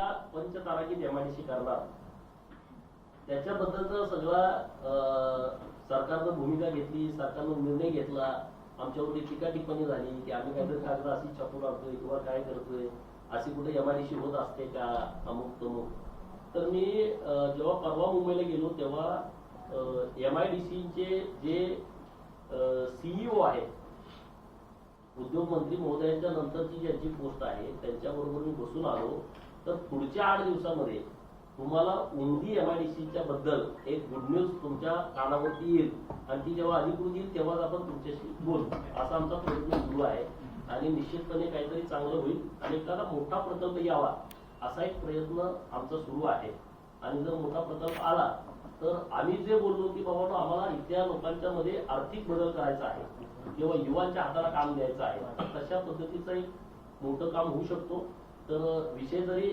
पंचतारांकित एमआयडीसी करणार त्याच्याबद्दलचा सगळा सरकारनं भूमिका घेतली सरकारनं निर्णय घेतला. आमच्यावरती टीका टिप्पणी झाली की आम्ही काहीतरी कागद अशी छापून आणतोय किंवा काय करतोय अशी कुठे एमआयडीसी होत असते का अमुक तमुक. तर मी जेव्हा परवा मुंबईला गेलो तेव्हा एमआयडीसीचे जे सीईओ आहे उद्योग मंत्री महोदयांच्या नंतरची ज्यांची पोस्ट आहे त्यांच्याबरोबर मी बसून आलो. तर पुढच्या आठ दिवसामध्ये तुम्हाला उंदी एमआयडीसीच्या बद्दल एक गुड न्यूज तुमच्या कानावरती येईल. आणि ती जेव्हा अधिकृत येईल तेव्हाच आपण तुमच्याशी बोलू. असा आमचा प्रयत्न सुरू आहे. आणि निश्चितपणे काहीतरी चांगलं होईल आणि एखादा मोठा प्रकल्प यावा असा एक प्रयत्न आमचा सुरू आहे. आणि जर मोठा प्रकल्प आला तर आम्ही जे बोललो की बाबा आम्हाला इथल्या लोकांच्या मध्ये आर्थिक बदल करायचा आहे किंवा युवांच्या हाताला काम द्यायचं आहे तशा पद्धतीचं एक मोठं काम होऊ शकतो. तर विषय जरी